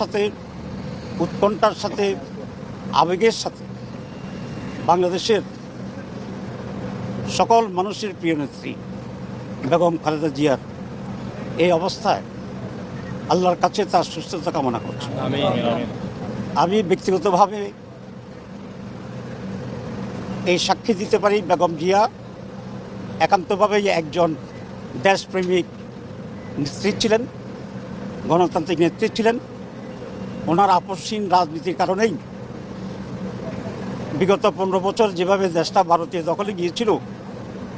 সাথে উৎকণ্ঠার সাথে, আবেগের সাথে বাংলাদেশের সকল মানুষের প্রিয় নেত্রী বেগম খালেদা জিয়ার এই অবস্থায় আল্লাহর কাছে তার সুস্থতা কামনা করছি। আমি ব্যক্তিগতভাবে এই সাক্ষী দিতে পারি বেগম জিয়া। একান্তভাবেই একজন দেশপ্রেমিক নেত্রী ছিলেন, গণতান্ত্রিক নেত্রী ছিলেন। ওনার আপসহীন রাজনীতির কারণেই বিগত পনেরো বছর যেভাবে দেশটা ভারতীয় দখলে গিয়েছিল,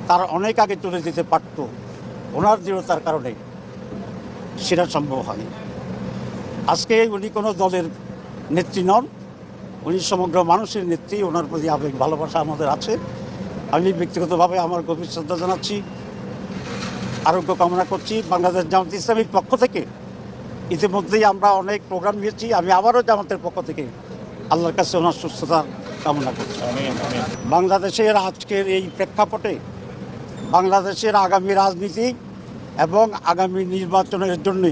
তার অনেক আগে চলে যেতে পারত। ওনার দৃঢ়তার কারণে সেটা সম্ভব হয়নি। আজকে উনি কোনো দলের নেত্রী নন, উনি সমগ্র মানুষের নেত্রী, ওনার প্রতি আবেগ, ভালোবাসা আমাদের আছে। আমি ব্যক্তিগতভাবে আমার গভীর শ্রদ্ধা জানাচ্ছি, আরোগ্য কামনা করছি বাংলাদেশ জামাত ইসলামীর পক্ষ থেকে ইতিমধ্যেই আমরা অনেক প্রোগ্রাম নিয়েছি। আমি আবারও জামাতের পক্ষ থেকে আল্লাহর কাছে ওনার সুস্থতা কামনা করছি। বাংলাদেশের আজকের এই প্রেক্ষাপটে বাংলাদেশের আগামী রাজনীতি এবং আগামী নির্বাচনের জন্য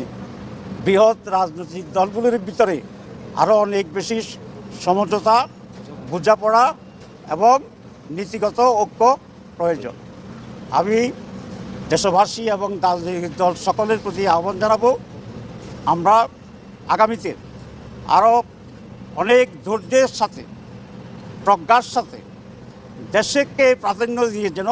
বৃহৎ রাজনৈতিক দলগুলির ভিতরে আরও অনেক বেশি সমঝোতা বোঝাপড়া এবং নীতিগত ঐক্য প্রয়োজন। আমি দেশবাসী এবং রাজনৈতিক দল সকলের প্রতি আহ্বান জানাব আমরা আগামীতে আরও অনেক ধৈর্যের সাথে প্রজ্ঞার সাথে দেশকে প্রাধান্য দিয়ে যেন